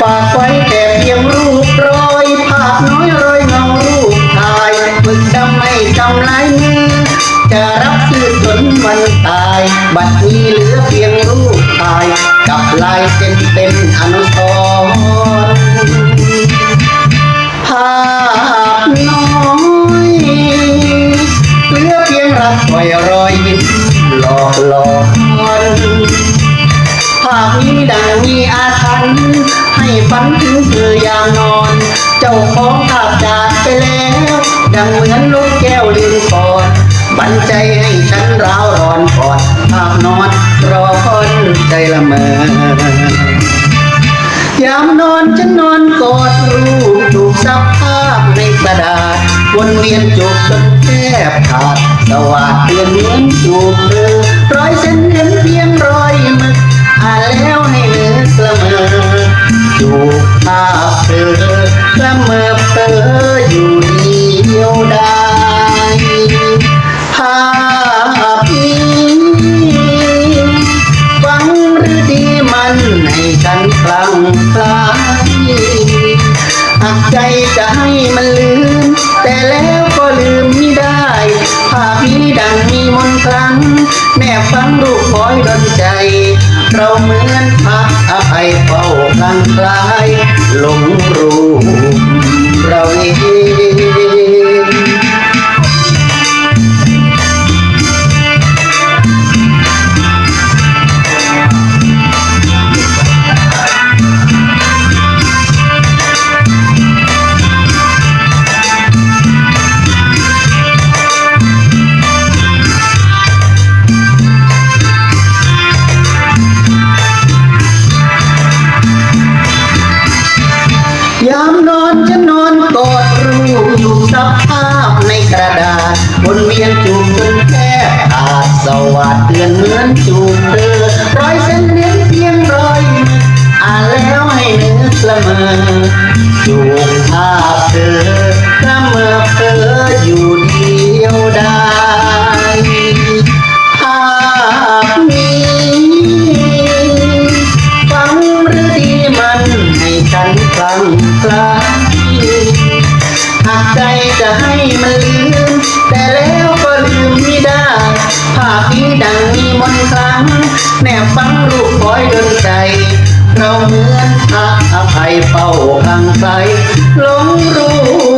ฝากไว้แต่เพียงรูปรอยภาพน้อยรอยเงารูปถ่ายมึกจำไม่จำลาจะรับซื้อจนวันตาย บัดนี้เหลือเพียงรูปถ่าย กับลายเส้นเป็นอนุสรภาพน้อยเหลือเพียงรักไว้รอยยิ้มหลอกหลอนาพนี้ดังมีอาถรรพ์ให้ฝันถึงเธอยามนอน เจ้าของภาพจากไปแล้ว ดังเหมือนลูกแก้วลืมก่อนบันใจให้ฉันร้าวร้อนกอดภาพนอนรอคนใจละเมอยามนอนฉันนอนกอดรูปถูกซับภาพในกระดาษวนเวียนจูบจนแทบขาดสวัสดเตือนเหมือนจูบเธอร้อยเส้นเห็นเพียง ฉันคลั่งคลายหากใจจะให้มันลืม แต่แล้วก็ลืมไม่ได้ ภาพนี้ดังมีมนต์คลังแม่ฟังรูปคอยดนใจ เราเหมือนพักอภัยเฝ้าคลังคลายหลงรู อนฉันนอนกอดรูปอยู่สภาพในกระดาษวนเวียนจูบจนแทบขาดสวัสดเตือนเหมือนจูบเธอร้อยเส้นเน้นเพียงรอยออ่านแล้วให้นึกละเมอจูบภาพเธอ ฉันฟังคลายหากใจจะให้มันลืม แต่แล้วก็ลืมไม่ได้ ภาพนี้ดังมีมนคลังแนบฟังรูปคอยดนใจ เราเหมือนพักอภัยเฝ้าข้างใครหลงรู้